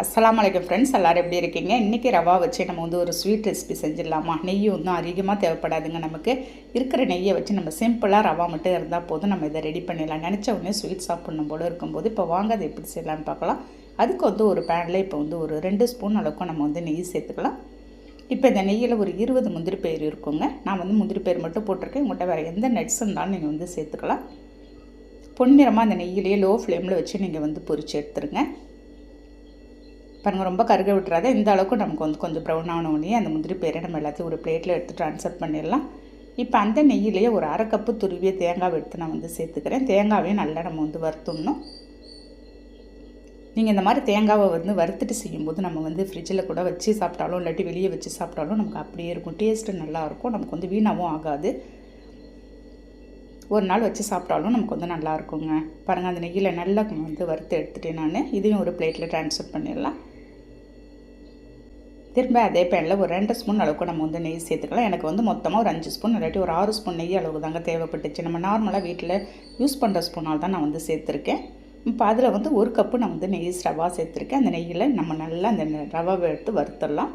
அஸ்லாம் வலைக்கம் ஃப்ரெண்ட்ஸ் எல்லோரும் எப்படி இருக்கீங்க? இன்றைக்கி ரவா வச்சு நம்ம வந்து ஒரு ஸ்வீட் ரெசிபி செஞ்சிடலாமா? நெய்யும் ஒன்றும் அதிகமாக தேவைப்படாதுங்க நமக்கு. இருக்கிற நெய்யை வச்சு நம்ம சிம்பிளாக ரவா மட்டும் இருந்தால் போதும். நம்ம இதை ரெடி பண்ணிடலாம். நினச்ச உடனே ஸ்வீட் சாப்பிடணும் போல இருக்கும்போது இப்போ வாங்க அதை எப்படி செய்யலாம்னு பார்க்கலாம். அதுக்கு வந்து ஒரு பேனில் இப்போ வந்து ஒரு ரெண்டு ஸ்பூன் அளவுக்கு நம்ம வந்து நெய் சேர்த்துக்கலாம். இப்போ இந்த நெய்யில் ஒரு இருபது முந்திரி பயிர் இருக்குங்க. நான் வந்து முந்திரி பயிர் மட்டும் போட்டிருக்கேன். உங்கள்கிட்ட வேறு எந்த நட்ஸ் இருந்தாலும் நீங்கள் வந்து சேர்த்துக்கலாம். பொன்னிறமாக அந்த நெய்யிலேயே லோ ஃப்ளேமில் வச்சு நீங்கள் வந்து பொரிச்சு எடுத்துருங்க. பாருங்கள் ரொம்ப கருக விட்டுறாத. இந்த அளவுக்கு நமக்கு வந்து கொஞ்சம் ப்ரௌன் ஆன உடனே அந்த முந்திரி பேரை நம்ம எல்லாத்தையும் ஒரு பிளேட்டில் எடுத்து ட்ரான்ஸ்ஃபர் பண்ணிடலாம். இப்போ அந்த நெய்யிலேயே ஒரு அரை கப்பு துருவிய தேங்காய் எடுத்து நான் வந்து சேர்த்துக்கிறேன். தேங்காவையும் நல்லா நம்ம வந்து வறுத்துடணும் நீங்கள் இந்த மாதிரி தேங்காவை வந்து வறுத்துட்டு செய்யும்போது நம்ம வந்து ஃப்ரிட்ஜில் கூட வச்சு சாப்பிட்டாலும் இல்லாட்டி வெளியே வச்சு சாப்பிட்டாலும் நமக்கு அப்படியே இருக்கும். டேஸ்ட்டு நல்லாயிருக்கும் நமக்கு வந்து வீணாகவும் ஆகாது. ஒரு நாள் வச்சு சாப்பிட்டாலும் நமக்கு வந்து நல்லா இருக்குங்க. பாருங்கள் அந்த நெய்யில் நல்லா வந்து வறுத்து எடுத்துகிட்டேன் நான். இதையும் ஒரு பிளேட்டில் ட்ரான்ஸ்ஃபர் பண்ணிடலாம். திரும்ப அதே பேனில் ஒரு ரெண்டு ஸ்பூன் அளவுக்கு நம்ம வந்து நெய் சேர்த்துக்கலாம். எனக்கு வந்து மொத்தமாக ஒரு அஞ்சு ஸ்பூன் இல்லாட்டி ஒரு ஆறு ஸ்பூன் நெய் அளவுக்கு தாங்க தேவைப்பட்டுச்சு. நம்ம நார்மலாக வீட்டில் யூஸ் பண்ணுற ஸ்பூனால் தான் நான் வந்து சேர்த்துருக்கேன். இப்போ அதில் வந்து ஒரு கப்பு நான் வந்து நெய் ரவா சேர்த்துருக்கேன். அந்த நெய்யில் நம்ம நல்லா அந்த ரவாவை எடுத்து வறுத்துடலாம்.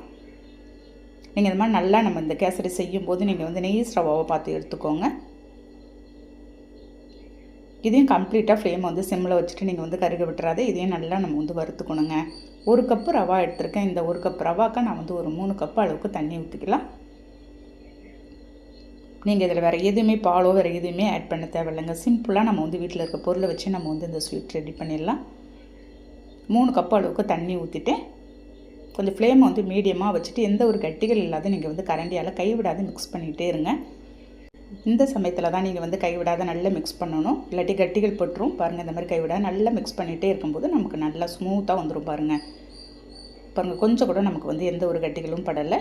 நீங்கள் இந்த மாதிரி நல்லா நம்ம இந்த கேசரி செய்யும் போது நீங்கள் வந்து நெய் ரவாவை பார்த்து எடுத்துக்கோங்க. இதையும் கம்ப்ளீட்டாக ஃப்ளேம் வந்து சிம்மில் வச்சுட்டு நீங்கள் வந்து கருக விட்டுறாது இதையும் நல்லா நம்ம வந்து வறுத்துக்கணுங்க. ஒரு கப்பு ரவா எடுத்திருக்கேன். இந்த ஒரு கப் ரவாக்கா நான் வந்து ஒரு மூணு கப்பு அளவுக்கு தண்ணி ஊற்றிக்கலாம் நீங்கள் இதில் வேறு எதுவுமே பாலோ வேறு எதுவுமே ஆட் பண்ண தேவையில்லைங்க. சிம்பிளாக நம்ம வந்து வீட்டில் இருக்க பொருளை வச்சு நம்ம வந்து இந்த ஸ்வீட் ரெடி பண்ணிடலாம். மூணு கப் அளவுக்கு தண்ணி ஊற்றிட்டு கொஞ்சம் ஃப்ளேமை வந்து மீடியமாக வச்சுட்டு எந்த ஒரு கட்டிகள் இல்லாத நீங்கள் வந்து கரண்டியால் கைவிடாது மிக்ஸ் பண்ணிகிட்டே இருங்க. இந்த சமயத்தில் தான் நீங்கள் வந்து கைவிடாத நல்லா மிக்ஸ் பண்ணணும். இல்லாட்டி கட்டிகள் போட்டுரும். பாருங்கள் இந்த மாதிரி கைவிடாத நல்லா மிக்ஸ் பண்ணிகிட்டே இருக்கும்போது நமக்கு நல்லா ஸ்மூத்தாக வந்துடும் பாருங்கள் பாருங்கள் கொஞ்சம் கூட நமக்கு வந்து எந்த ஒரு கட்டிகளும் படலை.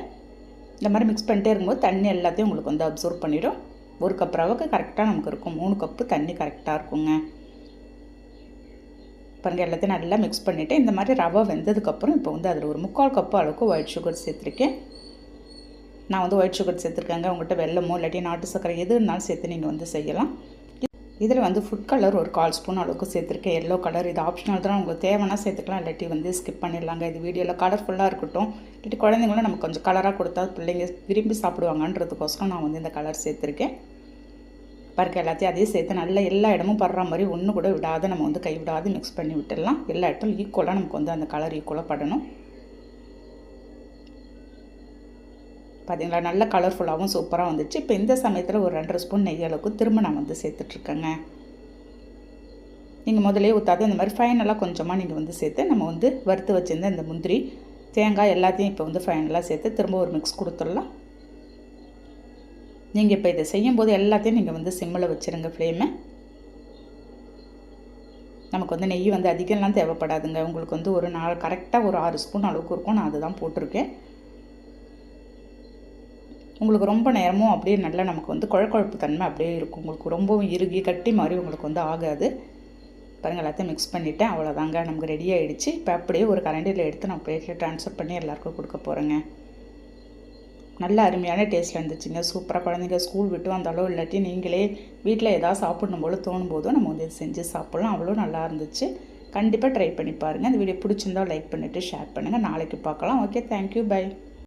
இந்த மாதிரி மிக்ஸ் பண்ணிட்டே இருக்கும்போது தண்ணி எல்லாத்தையும் உங்களுக்கு வந்து அப்சர்வ் பண்ணிடும். ஒரு கப் ரவுக்கு கரெக்டாக நமக்கு இருக்கும். மூணு கப்பு தண்ணி கரெக்டாக இருக்குங்க. பாருங்கள் எல்லாத்தையும் நல்லா மிக்ஸ் பண்ணிவிட்டு இந்த மாதிரி ரவை வெந்ததுக்கப்புறம் இப்போ வந்து அதில் ஒரு முக்கால் கப்பு அளவுக்கு ஒயிட் சுகர் சேர்த்துருக்கேன். நான் வந்து ஒயிட் சுகர் சேர்த்துருக்கேங்க. உங்கள்கிட்ட வெள்ளமோ இல்லாட்டி நாட்டு சர்க்கரை எது இருந்தாலும் சேர்த்து நீங்கள் வந்து செய்யலாம். இதில் வந்து ஃபுட் கலர் ஒரு கால் ஸ்பூன் அளவுக்கு சேர்த்துருக்கேன். எல்லோ கலர் இது ஆப்ஷனல் தான். உங்களுக்கு தேவைன்னா சேர்த்துக்கலாம். இல்லாட்டி வந்து ஸ்கிப் பண்ணிடலாங்க. இது வீடியோவில் கலர்ஃபுல்லாக இருக்கட்டும். இல்லாட்டி குழந்தைங்களும் நமக்கு கொஞ்சம் கலராக கொடுத்தா பிள்ளைங்க விரும்பி சாப்பிடுவாங்கன்றதுக்கோசரம் நான் வந்து இந்த கலர் சேர்த்துருக்கேன். பருக்க எல்லாத்தையும் அதையும் சேர்த்து நல்லா எல்லா இடமும் படுற மாதிரி ஒன்று கூட விடாத நம்ம வந்து கை விடாது மிக்ஸ் பண்ணி விட்டுடலாம். எல்லா இடத்துலையும் ஈக்குவலாக நமக்கு வந்து அந்த கலர் ஈக்குவலாக படணும். பார்த்தீங்களா நல்ல கலர்ஃபுல்லாகவும் சூப்பராக வந்துச்சு. இப்போ இந்த சமயத்தில் ஒரு ரெண்டரை ஸ்பூன் நெய் அளவுக்கு திரும்ப நான் வந்து சேர்த்துட்ருக்கேங்க. நீங்கள் முதலே ஊற்றாத இந்த மாதிரி ஃபைனலாக கொஞ்சமாக நீங்கள் வந்து சேர்த்து நம்ம வந்து வறுத்து வச்சுருந்த இந்த முந்திரி தேங்காய் எல்லாத்தையும் இப்போ வந்து ஃபைனலாக சேர்த்து திரும்ப ஒரு மிக்ஸ் கொடுத்துடலாம். நீங்கள் இப்போ இதை செய்யும்போது எல்லாத்தையும் நீங்கள் வந்து சிம்மில் வச்சுருங்க ஃப்ளேமை நமக்கு வந்து நெய் வந்து அதிகம்லாம் தேவைப்படாதுங்க. உங்களுக்கு வந்து ஒரு நாள் கரெக்டாக ஒரு ஆறு ஸ்பூன் அளவுக்கு இருக்கும். நான் அதுதான் போட்டிருக்கேன். உங்களுக்கு ரொம்ப நேரமும் அப்படியே நல்லா நமக்கு வந்து குழக்கொழப்பு தன்மை அப்படியே இருக்கும். உங்களுக்கு ரொம்பவும் இறுகி கட்டி மாதிரி உங்களுக்கு வந்து ஆகாது. பாருங்கள் எல்லாத்தையும் மிக்ஸ் பண்ணிவிட்டேன் அவ்வளோதாங்க நமக்கு ரெடி ஆகிடுச்சு இப்போ அப்படியே ஒரு கரண்டியில் எடுத்து நான் பிளேட்டில் ட்ரான்ஸ்ஃபர் பண்ணி எல்லாருக்கும் கொடுக்க போகிறேங்க நல்ல அருமையான டேஸ்ட்டில் இருந்துச்சுங்க. சூப்பராக குழந்தைங்க ஸ்கூல் விட்டு வந்தாலோ இல்லாட்டி நீங்களே வீட்டில் எதாவது சாப்பிடணும் போல் தோணும் போதும் நம்ம வந்து செஞ்சு சாப்பிட்லாம். அவ்வளோ நல்லா இருந்துச்சு. கண்டிப்பாக ட்ரை பண்ணி பாருங்கள் இந்த வீடியோ பிடிச்சிருந்தால் லைக் பண்ணிவிட்டு ஷேர் பண்ணுங்கள் நாளைக்கு பார்க்கலாம். Okay thank you bye